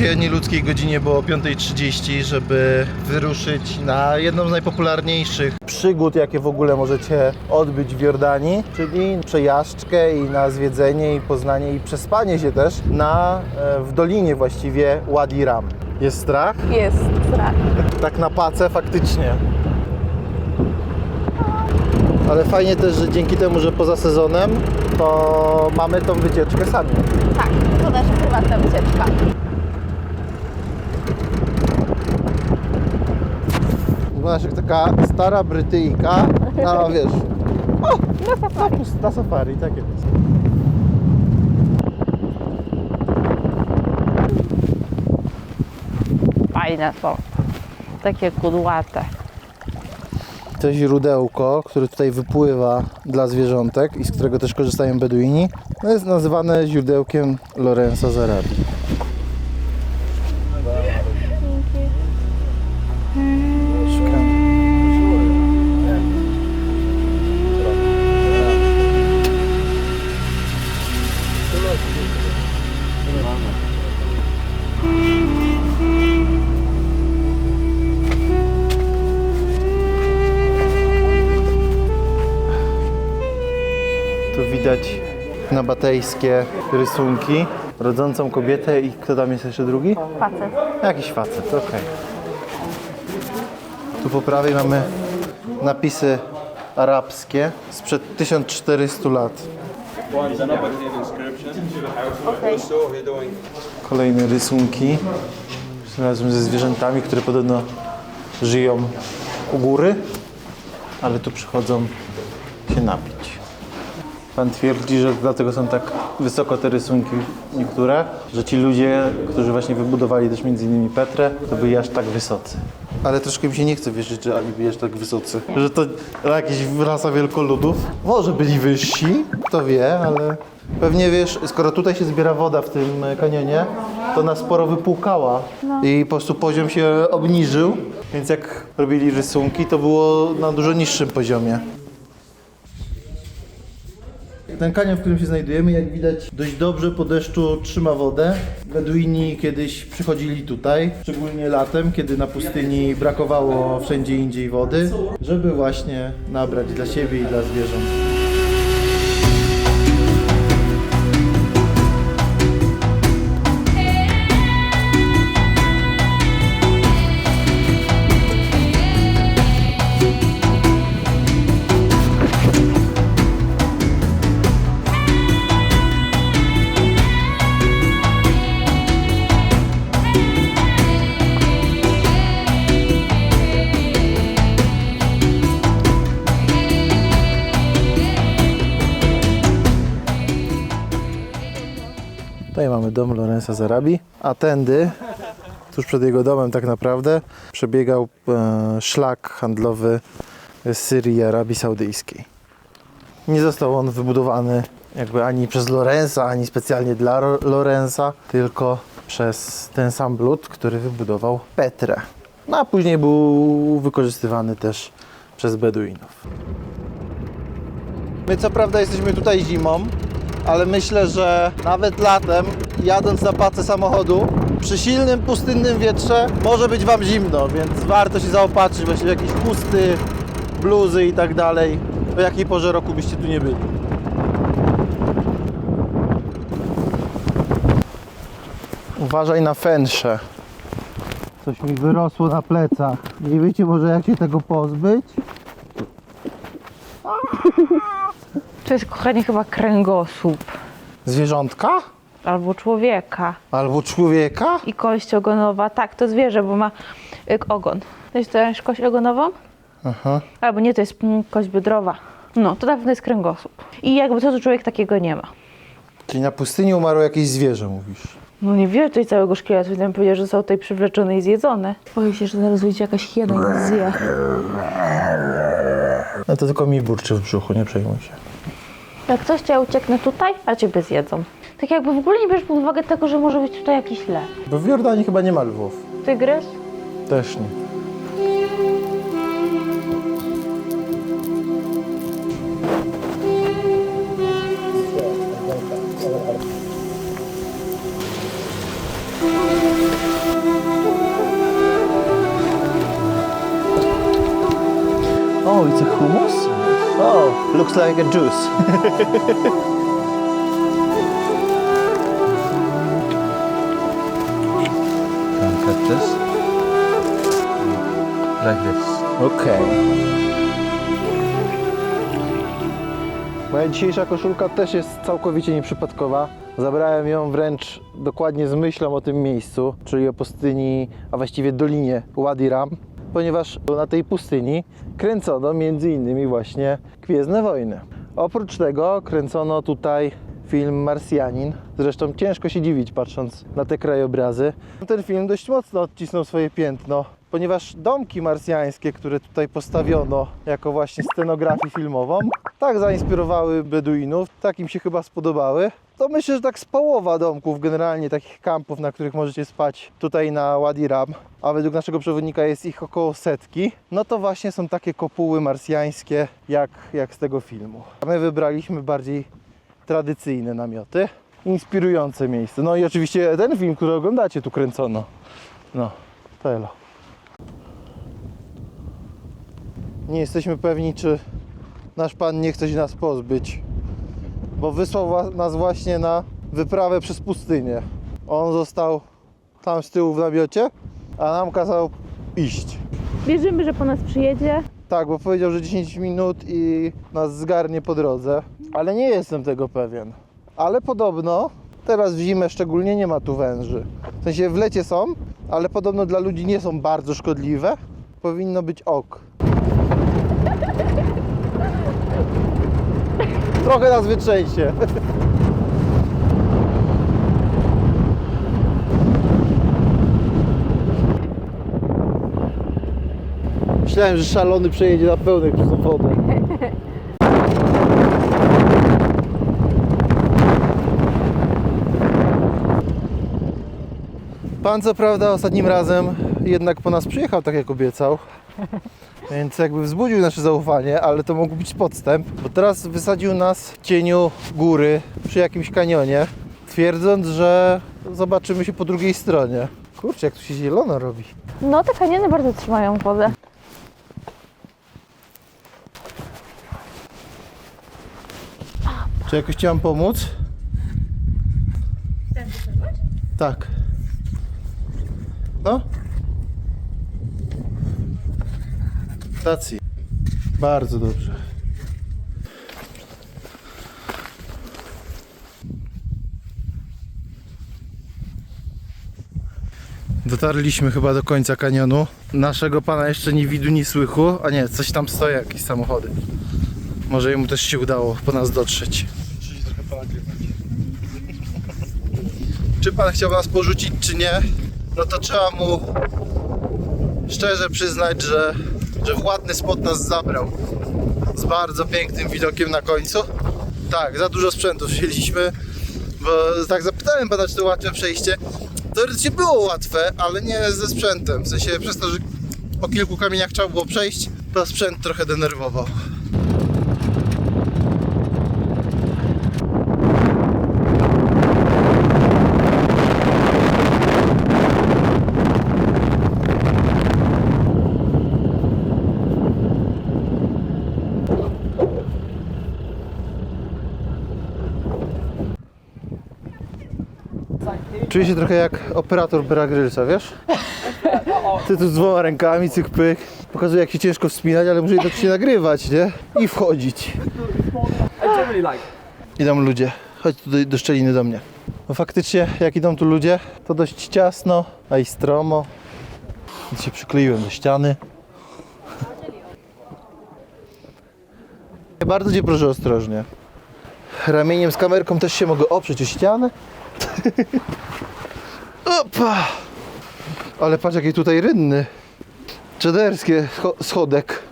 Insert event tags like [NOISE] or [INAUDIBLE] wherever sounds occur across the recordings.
dzisiaj o nieludzkiej godzinie, bo o 5.30, żeby wyruszyć na jedną z najpopularniejszych przygód, jakie w ogóle możecie odbyć w Jordanii, czyli przejażdżkę i na zwiedzenie i poznanie i przespanie się też na, e, w dolinie właściwie Wadi Ram. Jest strach? Jest strach. Tak na pacę faktycznie. Ale fajnie też, że dzięki temu, że poza sezonem, to mamy tą wycieczkę sami. Tak, to nasza prywatna wycieczka. Wyglądasz jak taka stara Brytyjka, no wiesz, o, na safari. Na safari, tak jest. Fajne są. Takie kudłate. To źródełko, które tutaj wypływa dla zwierzątek i z którego też korzystają Beduini, no jest nazywane źródełkiem Lorenza Zarabi. Tu widać nabatejskie rysunki, rodzącą kobietę i kto tam jest jeszcze drugi? Facet. Jakiś facet, okej. Tu po prawej mamy napisy arabskie sprzed 1400 lat. Kolejne rysunki razem ze zwierzętami, które podobno żyją u góry, ale tu przychodzą się napić. Pan twierdzi, że dlatego są tak wysoko te rysunki niektóre, że ci ludzie, którzy właśnie wybudowali też między innymi Petrę, to byli aż tak wysocy. Ale troszkę mi się nie chce wierzyć, że oni byli aż tak wysocy. Że to jakaś rasa wielkoludów. Może byli wyżsi, kto wie, ale pewnie wiesz, skoro tutaj się zbiera woda w tym kanionie, to ona sporo wypłukała i po prostu poziom się obniżył, więc jak robili rysunki, to było na dużo niższym poziomie. Ten kanion, w którym się znajdujemy, jak widać, dość dobrze po deszczu trzyma wodę. Beduini kiedyś przychodzili tutaj, szczególnie latem, kiedy na pustyni brakowało wszędzie indziej wody, żeby właśnie nabrać dla siebie i dla zwierząt. Dom Lorenza Zarabi, a tędy, tuż przed jego domem tak naprawdę, przebiegał e, szlak handlowy z Syrii i Arabii Saudyjskiej. Nie został on wybudowany jakby ani przez Lorenza, ani specjalnie dla Lorenza, tylko przez ten sam lud, który wybudował Petrę. No a później był wykorzystywany też przez Beduinów. My co prawda jesteśmy tutaj zimą, ale myślę, że nawet latem, jadąc na pacę samochodu, przy silnym, pustynnym wietrze może być Wam zimno, więc warto się zaopatrzyć właśnie w jakieś chusty, bluzy i tak dalej. O jakiej porze roku byście tu nie byli. Uważaj na fęsze. Coś mi wyrosło na plecach. Nie wiecie może jak się tego pozbyć? [LAUGHS] To jest, kochanie, chyba kręgosłup. Zwierzątka? Albo człowieka. Albo człowieka? I kość ogonowa. Tak, to zwierzę, bo ma y, ogon. To jest kość ogonową? Aha. Albo nie, to jest mm, kość biodrowa. No, to na pewno jest kręgosłup. I jakby co, to człowiek takiego nie ma. Czyli na pustyni umarło jakieś zwierzę, mówisz? No nie wiem tutaj całego szkieletu, ten powiedział, że został tutaj przywleczony i zjedzony. Boję się, że zaraz wyjdzie jakaś hiena i nas zje. No to tylko mi burczy w brzuchu, nie przejmuj się. Jak coś, to ja ucieknę tutaj, a ciebie zjedzą. Tak jakby w ogóle nie bierzesz pod uwagę tego, że może być tutaj jakiś lew. Bo w Jordanii chyba nie ma lwów. Tygrys? Też nie. Looks like a juice. Cut this like this. Okej. Moja dzisiejsza koszulka też jest całkowicie nieprzypadkowa. Zabrałem ją wręcz dokładnie z myślą o tym miejscu, czyli o pustyni, a właściwie dolinie Wadi Ram, ponieważ na tej pustyni kręcono innymi właśnie Gwiezdne Wojny. Oprócz tego kręcono tutaj film Marsjanin. Zresztą ciężko się dziwić patrząc na te krajobrazy. Ten film dość mocno odcisnął swoje piętno, ponieważ domki marsjańskie, które tutaj postawiono jako właśnie scenografię filmową, tak zainspirowały Beduinów, tak im się chyba spodobały. To myślę, że tak z połowa domków, generalnie takich kampów, na których możecie spać tutaj na Wadi Ram, a według naszego przewodnika jest ich około setki, no to właśnie są takie kopuły marsjańskie, jak, jak z tego filmu. A my wybraliśmy bardziej tradycyjne namioty, inspirujące miejsce. No i oczywiście ten film, który oglądacie, tu kręcono. No, telo. Nie jesteśmy pewni, czy nasz pan nie chce się nas pozbyć, bo wysłał nas właśnie na wyprawę przez pustynię. On został tam z tyłu w namiocie, a nam kazał iść. Wierzymy, że po nas przyjedzie. Tak, bo powiedział, że 10 minut i nas zgarnie po drodze, ale nie jestem tego pewien. Ale podobno teraz w zimę szczególnie nie ma tu węży. W sensie w lecie są, ale podobno dla ludzi nie są bardzo szkodliwe. Powinno być ok. Trochę nas wytrzęsie. Myślałem, że szalony przejedzie na pełnej przez wodę. Pan co prawda ostatnim razem jednak po nas przyjechał, tak jak obiecał. [LAUGHS] Więc jakby wzbudził nasze zaufanie, ale to mógł być podstęp, bo teraz wysadził nas w cieniu góry przy jakimś kanionie, twierdząc, że zobaczymy się po drugiej stronie. Kurczę, jak tu się zielono robi. No, te kaniony bardzo trzymają wodę. Czy jakoś Ci mam pomóc? Tak. No? Stacji. Bardzo dobrze. Dotarliśmy chyba do końca kanionu. Naszego pana jeszcze nie widu, ni słychu. A nie, coś tam stoi, jakieś samochody. Może jemu też się udało po nas dotrzeć. Czy pan chciał nas porzucić, czy nie? No to trzeba mu szczerze przyznać, że, że w ładny spot nas zabrał. Z bardzo pięknym widokiem na końcu. Tak, za dużo sprzętu wzięliśmy, bo tak zapytałem pana, czy to łatwe przejście. Teoretycznie było łatwe, ale nie ze sprzętem. W sensie przez to, że po kilku kamieniach trzeba było przejść, to sprzęt trochę denerwował. Czuję się trochę jak operator Bear Grylsa, wiesz? Ty tu z dwoma rękami, cyk pyk. Jak się ciężko wspinać, ale muszę jednak się nagrywać, nie? I wchodzić. I. Idą ludzie. Chodź tutaj do szczeliny do mnie. No faktycznie, jak idą tu ludzie, to dość ciasno, a i stromo. Więc się przykleiłem do ściany. Bardzo Cię proszę ostrożnie. Ramieniem z kamerką też się mogę oprzeć o ścianę. [LAUGHS] Opa! Ale patrz jaki tutaj rynny. Czederskie scho- schodek.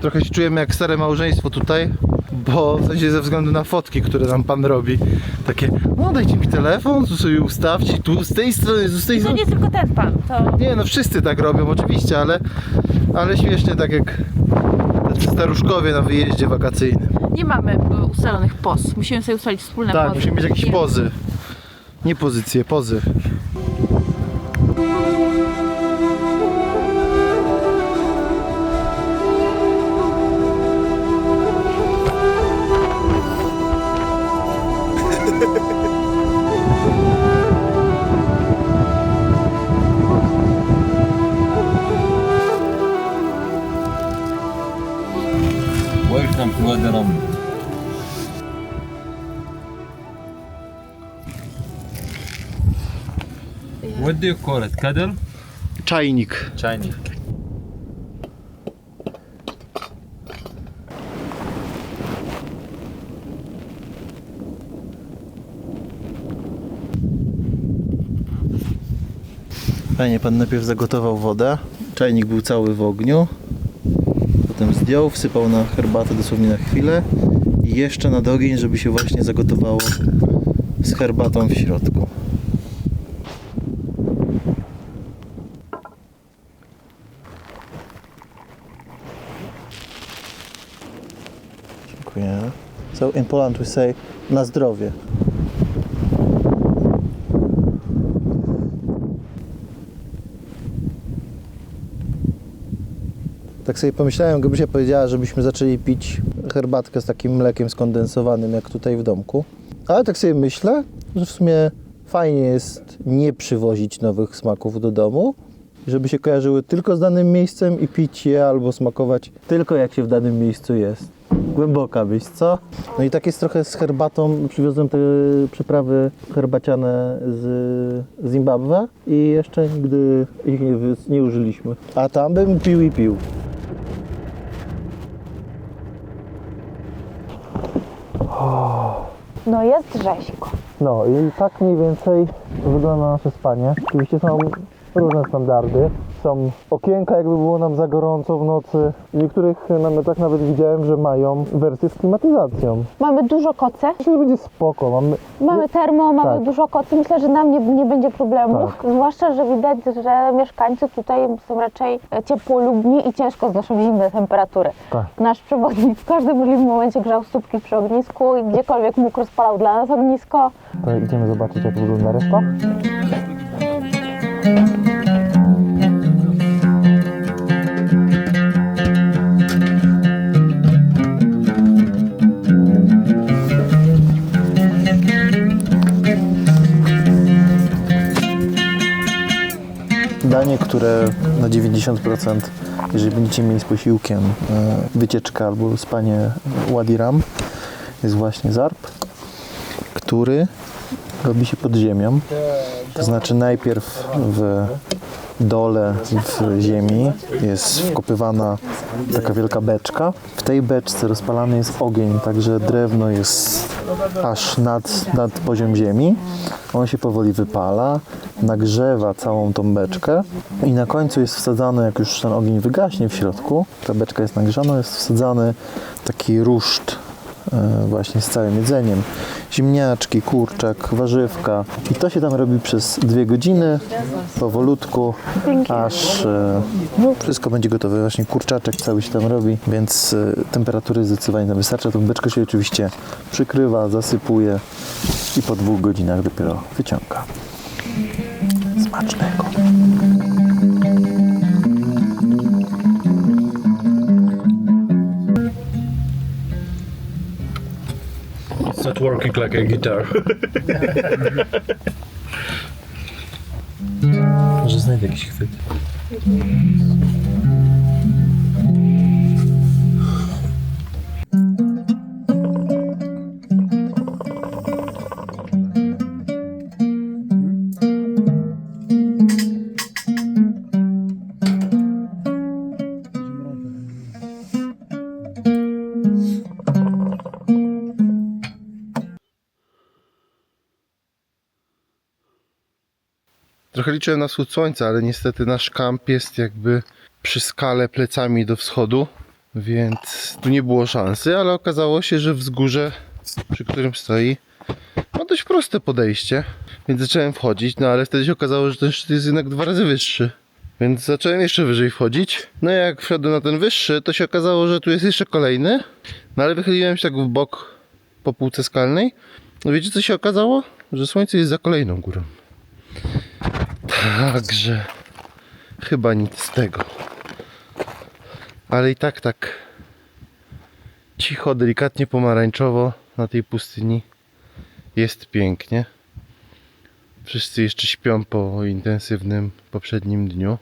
Trochę się czujemy jak stare małżeństwo tutaj, bo w sensie ze względu na fotki, które nam pan robi. Takie, no dajcie mi telefon, tu sobie ustawcie, tu z tej strony, tu z tej To strony. nie tylko ten pan, to Nie no, wszyscy tak robią oczywiście, ale, ale śmiesznie tak jak staruszkowie na wyjeździe wakacyjnym. nie mamy y, ustalonych poz. Musimy sobie ustalić wspólne Tak, pozy. musimy mieć jakieś pozy. Nie pozycje, pozy. uwagę na mnie. What do you call it? Kettle? Czajnik. Czajnik. Fajnie, pan najpierw zagotował wodę. Czajnik był cały w ogniu. Potem zdjął, wsypał na herbatę dosłownie na chwilę. I jeszcze nad ogień, żeby się właśnie zagotowało z herbatą w środku. Dziękuję. So in Poland we say na zdrowie. Sobie pomyślałem, gdybyś powiedziała, żebyśmy zaczęli pić herbatkę z takim mlekiem skondensowanym, jak tutaj w domku. Ale tak sobie myślę, że w sumie fajnie jest nie przywozić nowych smaków do domu, żeby się kojarzyły tylko z danym miejscem i pić je albo smakować tylko jak się w danym miejscu jest. Głęboka myśl, co? No i tak jest trochę z herbatą. Przywiozłem te przyprawy herbaciane z Zimbabwe i jeszcze nigdy ich nie, nie użyliśmy. A tam bym pił i pił. No jest rzeźko. No i tak mniej więcej wygląda nasze spanie. Oczywiście są różne standardy. Są okienka, jakby było nam za gorąco w nocy. W niektórych namiotach nawet widziałem, że mają wersję z klimatyzacją. Mamy dużo koce, Myślę, że będzie spoko. Mamy... mamy termo, mamy Tak. dużo kocy. Myślę, że nam nie, nie będzie problemu. Zwłaszcza, że widać, że mieszkańcy tutaj są raczej ciepłolubni i ciężko znoszą zimne temperatury. Tak. Nasz przewodnik w każdym możliwym momencie grzał stópki przy ognisku i gdziekolwiek mógł rozpalał dla nas ognisko. To idziemy zobaczyć, jak wygląda reszta. Danie, które na 90%, jeżeli będziecie mieli z posiłkiem e, wycieczkę albo spanie Wadi Ram, jest właśnie zarb który robi się pod ziemią. To znaczy najpierw w dole w ziemi jest wkopywana taka wielka beczka. W tej beczce rozpalany jest ogień, także drewno jest aż nad, nad poziom ziemi. On się powoli wypala, nagrzewa całą tą beczkę i na końcu jest wsadzany, jak już ten ogień wygaśnie w środku, ta beczka jest nagrzana, jest wsadzany taki ruszt właśnie z całym jedzeniem. Ziemniaczki, kurczak, warzywka. I to się tam robi przez dwie godziny, powolutku, aż e, no, wszystko będzie gotowe. Właśnie kurczaczek cały się tam robi, więc e, temperatury zdecydowanie tam wystarcza. Tą beczkę się oczywiście przykrywa, zasypuje i po dwóch godzinach dopiero wyciąga. Smacznego. It's not working like a guitar. [LAUGHS] Może znajdę jakiś chwyt. Liczyłem na wschód słońca, ale niestety nasz kamp jest jakby przy skale plecami do wschodu, więc tu nie było szansy, ale okazało się, że wzgórze, przy którym stoi, ma dość proste podejście, więc zacząłem wchodzić, no ale wtedy się okazało, że ten szczyt jest jednak dwa razy wyższy. Więc zacząłem jeszcze wyżej wchodzić. No i jak wszedłem na ten wyższy, to się okazało, że tu jest jeszcze kolejny. No ale wychyliłem się tak w bok po półce skalnej. No wiecie co się okazało? Że słońce jest za kolejną górą. Także chyba nic z tego. Ale i tak, tak cicho, delikatnie pomarańczowo na tej pustyni jest pięknie. Wszyscy jeszcze śpią po intensywnym poprzednim dniu.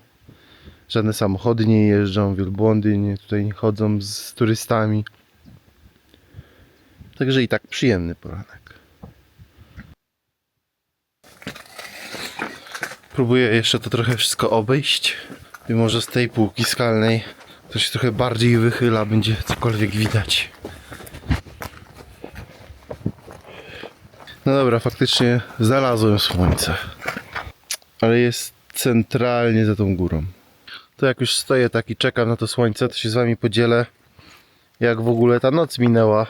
Żadne samochody nie jeżdżą, wielbłądy nie tutaj chodzą z turystami. Także i tak przyjemny poranek. Próbuję jeszcze to trochę wszystko obejść. I może z tej półki skalnej to się trochę bardziej wychyla, będzie cokolwiek widać. No dobra, faktycznie znalazłem słońce. Ale jest centralnie za tą górą. To jak już stoję tak i czekam na to słońce, to się z wami podzielę, jak w ogóle ta noc minęła.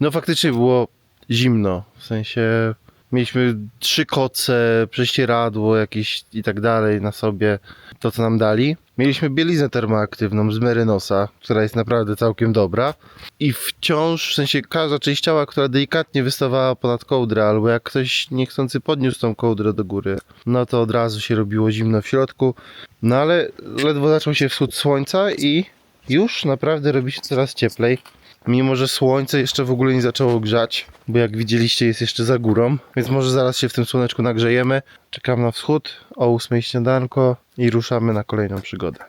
No faktycznie było zimno, w sensie mieliśmy trzy koce, prześcieradło jakieś i tak dalej na sobie, to co nam dali. Mieliśmy bieliznę termoaktywną z Merynosa, która jest naprawdę całkiem dobra. I wciąż, w sensie każda część ciała, która delikatnie wystawała ponad kołdrę, albo jak ktoś niechcący podniósł tą kołdrę do góry, no to od razu się robiło zimno w środku. No ale ledwo zaczął się wschód słońca i już naprawdę robi się coraz cieplej. Mimo, że słońce jeszcze w ogóle nie zaczęło grzać, bo jak widzieliście jest jeszcze za górą, więc może zaraz się w tym słoneczku nagrzejemy. Czekam na wschód, o 8 śniadanko i ruszamy na kolejną przygodę.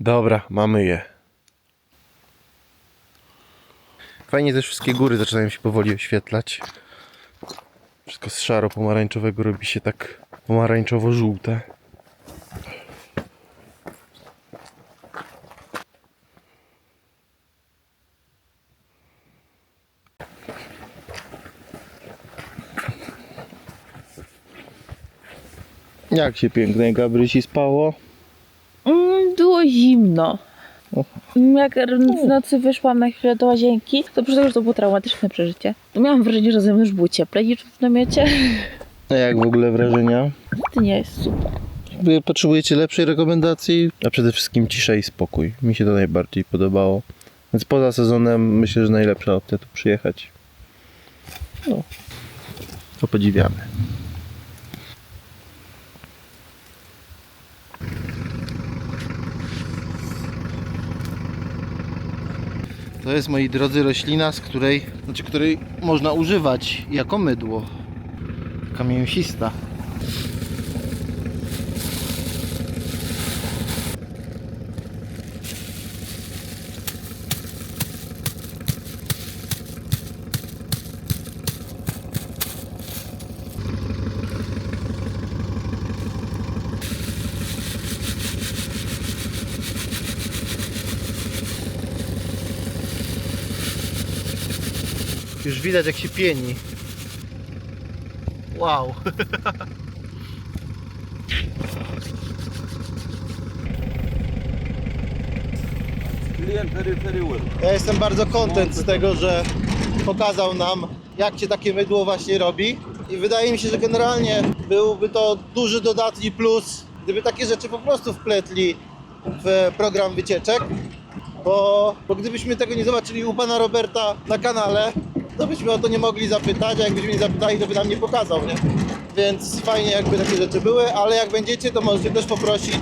Dobra, mamy je. Fajnie te wszystkie góry zaczynają się powoli oświetlać. Wszystko z szaro-pomarańczowego robi się tak pomarańczowo-żółte. Jak się pięknej Gabrysi spało? Mm, było zimno. Mm, Jak w nocy wyszłam na chwilę do łazienki, to przez to, że to było traumatyczne przeżycie. Miałam wrażenie, że ze mną już było cieplej niż w namiocie. A jak w ogóle wrażenia? To nie jest super. Jakby potrzebujecie lepszej rekomendacji, a przede wszystkim cisza i spokój. Mi się to najbardziej podobało. Więc poza sezonem myślę, że najlepsza opcja tu przyjechać. No, to podziwiamy. To jest, moi drodzy, roślina, z której, znaczy której można używać jako mydło. Taka mięsista. Już widać jak się pieni. Wow. Ja jestem bardzo kontent z tego, że pokazał nam jak się takie mydło właśnie robi. I wydaje mi się, że generalnie byłby to duży dodatni plus, gdyby takie rzeczy po prostu wpletli w program wycieczek. Bo, bo gdybyśmy tego nie zobaczyli u pana Roberta na kanale, to byśmy o to nie mogli zapytać, a jakbyśmy nie zapytali, to by nam nie pokazał, nie? Więc fajnie jakby takie rzeczy były, ale jak będziecie, to możecie też poprosić,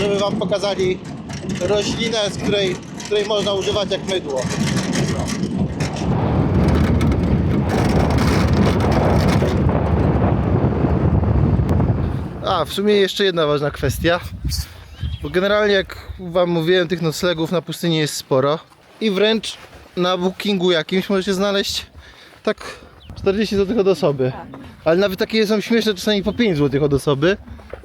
żeby wam pokazali roślinę, z której, której można używać jak mydło. A, w sumie jeszcze jedna ważna kwestia. Bo generalnie, jak Wam mówiłem, tych noclegów na pustyni jest sporo. I wręcz na bookingu jakimś możecie znaleźć tak 40 zł od osoby. Ale nawet takie są śmieszne, czasami po 5 zł od osoby.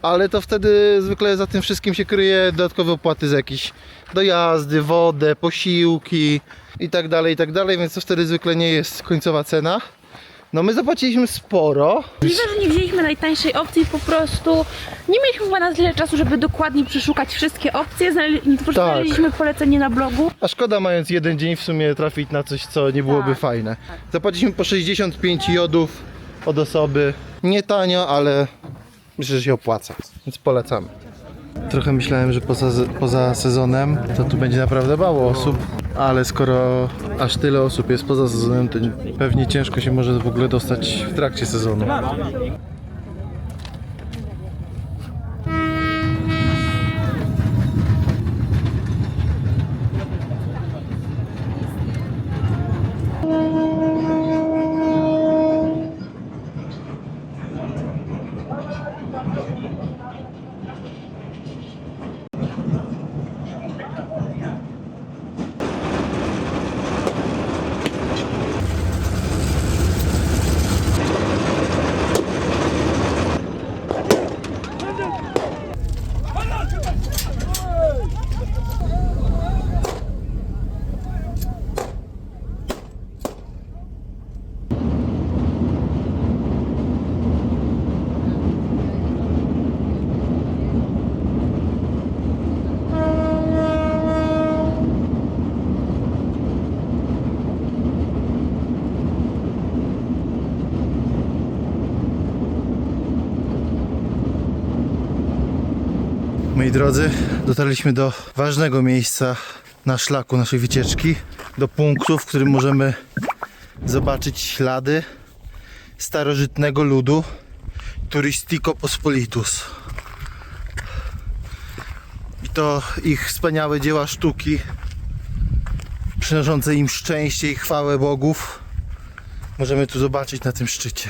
Ale to wtedy zwykle za tym wszystkim się kryje dodatkowe opłaty za jakieś dojazdy, wodę, posiłki i tak dalej, i tak dalej, więc to wtedy zwykle nie jest końcowa cena. No my zapłaciliśmy sporo, Możliwe, że nie wzięliśmy najtańszej opcji, po prostu nie mieliśmy chyba na tyle czasu, żeby dokładnie przeszukać wszystkie opcje. Znale- nie tylko, że Tak. znaleźliśmy polecenie na blogu. A szkoda mając jeden dzień w sumie trafić na coś, co nie byłoby Tak, fajne. Zapłaciliśmy po 65 jodów od osoby. Nie tanio, ale myślę, że się opłaca, więc polecamy. Trochę myślałem, że poza, poza sezonem to tu będzie naprawdę mało osób, ale skoro aż tyle osób jest poza sezonem, to pewnie ciężko się może w ogóle dostać w trakcie sezonu. Moi drodzy, dotarliśmy do ważnego miejsca na szlaku naszej wycieczki, do punktu, w którym możemy zobaczyć ślady starożytnego ludu Turistico Pospolitus. I to ich wspaniałe dzieła sztuki, przynoszące im szczęście i chwałę bogów, możemy tu zobaczyć na tym szczycie.